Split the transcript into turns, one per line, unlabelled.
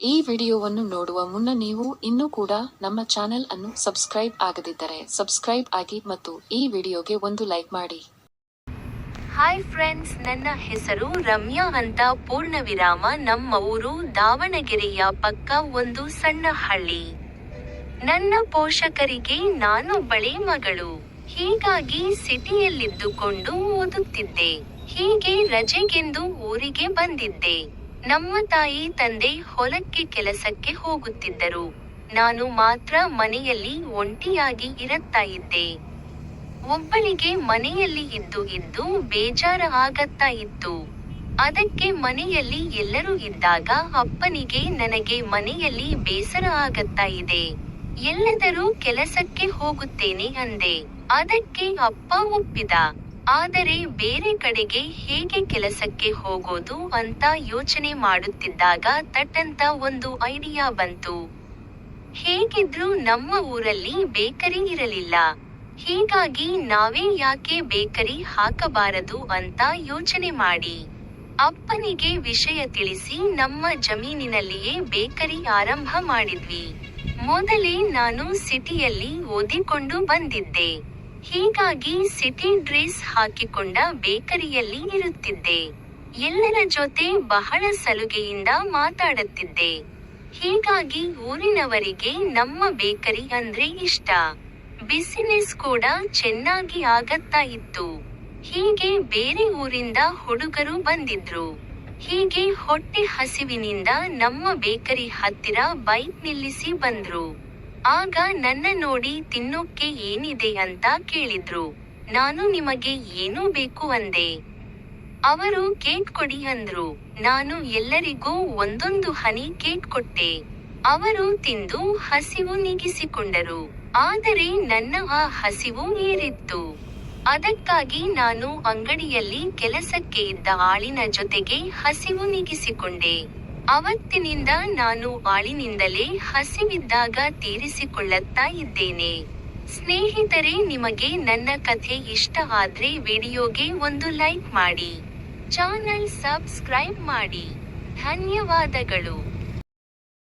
ಈ ವಿಡಿಯೋವನ್ನು ನೋಡುವ ಮುನ್ನ ನೀವು ಇನ್ನೂ ಕೂಡ ನಮ್ಮ ಚಾನೆಲ್ ಅನ್ನು ಸಬ್ಸ್ಕ್ರೈಬ್ ಆಗದಿದ್ದರೆ ಸಬ್ಸ್ಕ್ರೈಬ್ ಆಗಿ ಮತ್ತು ಈ ವಿಡಿಯೋಗೆ ಒಂದು ಲೈಕ್ ಮಾಡಿ.
ಹಾಯ್ ಫ್ರೆಂಡ್ಸ್, ನನ್ನ ಹೆಸರು ರಮ್ಯಾ ಅಂತ. ಪೂರ್ಣ ವಿರಾಮ ನಮ್ಮ ಊರು ದಾವಣಗೆರೆಯ ಪಕ್ಕ ಒಂದು ಸಣ್ಣ ಹಳ್ಳಿ. ನನ್ನ ಪೋಷಕರಿಗೆ ನಾನು ಬಳೆ ಮಗಳು. ಹೀಗಾಗಿ ಸಿಟಿಯಲ್ಲಿದ್ದುಕೊಂಡು ಓದುತ್ತಿದ್ದೆ. ಹೀಗೆ ರಜೆಗೆಂದು ಊರಿಗೆ ಬಂದಿದ್ದೆ. ನಮ್ಮ ತಾಯಿ ತಂದೆ ಹೊಲಕ್ಕೆ ಕೆಲಸಕ್ಕೆ ಹೋಗುತ್ತಿದ್ದರು. ನಾನು ಮಾತ್ರ ಮನೆಯಲ್ಲಿ ಒಂಟಿಯಾಗಿ ಇರುತ್ತಾ ಇದ್ದೆ. ಒಬ್ಬಳಿಗೆ ಮನೆಯಲ್ಲಿ ಇದ್ದು ಇದ್ದು ಬೇಜಾರ ಆಗತ್ತಾ ಇತ್ತು. ಅದಕ್ಕೆ ಮನೆಯಲ್ಲಿ ಎಲ್ಲರೂ ಇದ್ದಾಗ ಅಪ್ಪನಿಗೆ ನನಗೆ ಮನೆಯಲ್ಲಿ ಬೇಸರ ಆಗತ್ತಾ ಇದೆ. ಎಲ್ಲದರೂ ಕೆಲಸಕ್ಕೆ ಹೋಗುತ್ತೇನೆ ಅಂದೆ. ಅದಕ್ಕೆ ಅಪ್ಪ ಒಪ್ಪಿದ. ಆದರೆ ಬೇರೆ ಕಡೆಗೆ ಹೇಗೆ ಕೆಲಸಕ್ಕೆ ಹೋಗೋದು ಅಂತ ಯೋಚನೆ ಮಾಡುತ್ತಿದ್ದಾಗ ತಟ್ಟಂತ ಒಂದು ಐಡಿಯಾ ಬಂತು. ಹೇಗಿದ್ರೂ ನಮ್ಮ ಊರಲ್ಲಿ ಬೇಕರಿ ಇರಲಿಲ್ಲ. ಹೀಗಾಗಿ ನಾವೇ ಯಾಕೆ ಬೇಕರಿ ಹಾಕಬಾರದು ಅಂತ ಯೋಚನೆ ಮಾಡಿ. ಅಪ್ಪನಿಗೆ ವಿಷಯ ತಿಳಿಸಿ ನಮ್ಮ ಜಮೀನಿನಲ್ಲಿಯೇ ಬೇಕರಿ ಆರಂಭ ಮಾಡಿದ್ವಿ. ಮೊದಲೇ ನಾನು ಸಿಟಿಯಲ್ಲಿ ಓದಿಕೊಂಡು ಬಂದಿದ್ದೆ. ಹೀಗಾಗಿ ಸಿಟಿ ಡ್ರೆಸ್ ಹಾಕಿಕೊಂಡ ಬೇಕರಿಯಲ್ಲಿ ಇರುತ್ತಿದ್ದೆ. ಎಲ್ಲರ ಜೊತೆ ಬಹಳ ಸಲುಗೆಯಿಂದ ಮಾತಾಡುತ್ತಿದ್ದೆ. ಹೀಗಾಗಿ ಊರಿನವರಿಗೆ ನಮ್ಮ ಬೇಕರಿ ಅಂದ್ರೆ ಇಷ್ಟ. ಬಿಸಿನೆಸ್ ಕೂಡ ಚೆನ್ನಾಗಿ ಆಗತ್ತಾ ಇತ್ತು. ಹೀಗೆ ಬೇರೆ ಊರಿಂದ ಹುಡುಗರು ಬಂದಿದ್ರು. ಹೀಗೆ ಹೊಟ್ಟೆ ಹಸಿವಿನಿಂದ ನಮ್ಮ ಬೇಕರಿ ಹತ್ತಿರ ಬೈಕ್ ನಿಲ್ಲಿಸಿ ಬಂದ್ರು. ಆಗ ನನ್ನ ನೋಡಿ ತಿನ್ನೋಕ್ಕೆ ಏನಿದೆ ಅಂತ ಕೇಳಿದ್ರು. ನಾನು ನಿಮಗೆ ಏನು ಬೇಕು ಅಂದೆ. ಅವರು ಕೇಕ್ ಕೊಡಿ ಅಂದ್ರು. ನಾನು ಎಲ್ಲರಿಗೂ ಒಂದೊಂದು ಹನಿ ಕೇಕ್ ಕೊಟ್ಟೆ. ಅವರು ತಿಂದು ಹಸಿವು ನೀಗಿಸಿಕೊಂಡರು. ಆದರೆ ನನ್ನ ಆ ಹಸಿವು ಏರಿತ್ತು. ಅದಕ್ಕಾಗಿ ನಾನು ಅಂಗಡಿಯಲ್ಲಿ ಕೆಲಸಕ್ಕೆ ಇದ್ದ ಆಳಿನ ಜೊತೆಗೆ ಹಸಿವು ನೀಗಿಸಿಕೊಂಡೆ. ಅವತ್ತಿನಿಂದ ನಾನು ಬಾಳಿನಿಂದಲೇ ಹಸಿವಿದ್ದಾಗ ತೀರಿಸಿಕೊಳ್ಳುತ್ತಾ ಇದ್ದೇನೆ. ಸ್ನೇಹಿತರೆ, ನಿಮಗೆ ನನ್ನ ಕಥೆ ಇಷ್ಟ ಆದ್ರೆ ವಿಡಿಯೋಗೆ ಒಂದು ಲೈಕ್ ಮಾಡಿ. ಚಾನಲ್ ಸಬ್ಸ್ಕ್ರೈಬ್ ಮಾಡಿ. ಧನ್ಯವಾದಗಳು.